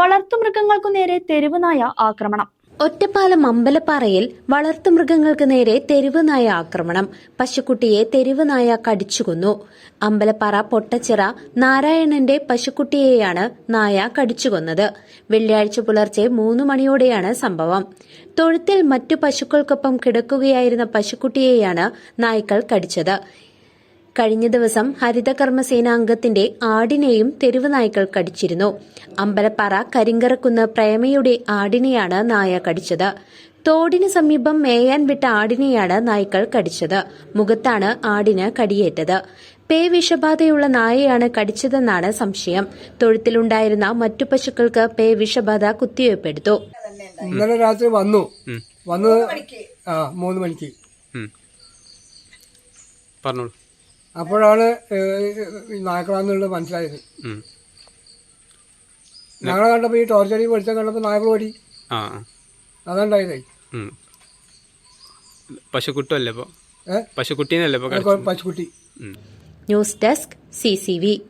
വളർത്തുമൃഗങ്ങൾക്കു നേരെ തെരുവ് നായ ആക്രമണം. ഒറ്റപ്പാലം അമ്പലപ്പാറയിൽ വളർത്തുമൃഗങ്ങൾക്ക് നേരെ തെരുവ് നായ ആക്രമണം. പശുക്കുട്ടിയെ തെരുവ് നായ കടിച്ചുകൊന്നു അമ്പലപ്പാറ പൊട്ടച്ചിറ നാരായണന്റെ പശുക്കുട്ടിയെയാണ് നായ കടിച്ചുകൊന്നത് വെള്ളിയാഴ്ച പുലർച്ചെ മൂന്ന് മണിയോടെയാണ് സംഭവം. തൊഴുത്തിൽ മറ്റു പശുക്കൾക്കൊപ്പം കിടക്കുകയായിരുന്ന പശുക്കുട്ടിയെയാണ് നായ്ക്കൾ കടിച്ചത്. കഴിഞ്ഞ ദിവസം ഹരിതകർമ്മസേന അംഗത്തിന്റെ ആടിനെയും തെരുവ് നായ്ക്കൾ കടിച്ചിരുന്നു. അമ്പലപ്പാറ കരിങ്കറക്കുന്ന് പ്രേമയുടെ ആടിനെയാണ് നായ കടിച്ചത്. തോടിന് സമീപം മേയാൻ വിട്ട ആടിനെയാണ് നായ്ക്കൾ കടിച്ചത്. മുഖത്താണ് ആടിന് കടിയേറ്റത്. പേ വിഷബാധയുള്ള നായയാണ് കടിച്ചതെന്നാണ് സംശയം. തൊഴുത്തിലുണ്ടായിരുന്ന മറ്റു പശുക്കൾക്ക് പേ വിഷബാധ കുത്തിവയ്പ്പെടുത്തു ഇന്നലെ രാത്രി വന്നു. വന്ന് ആ മൂന്ന് മണിക്ക്. പറഞ്ഞോളൂ. അപ്പോഴാണ് നായക്കളാന്നുള്ളത് മനസ്സിലായത്. ഞങ്ങളെ കണ്ടപ്പോൾ ഈ ടോർച്ചടി വെളിച്ചം കണ്ടപ്പോൾ നായകൾ ഓടി. ആ. അതുണ്ടായതേ. പശുക്കുട്ടല്ലേ ഇപ്പോൾ പശുക്കുട്ടീനല്ലേ പശുക്കുട്ടി. News desk C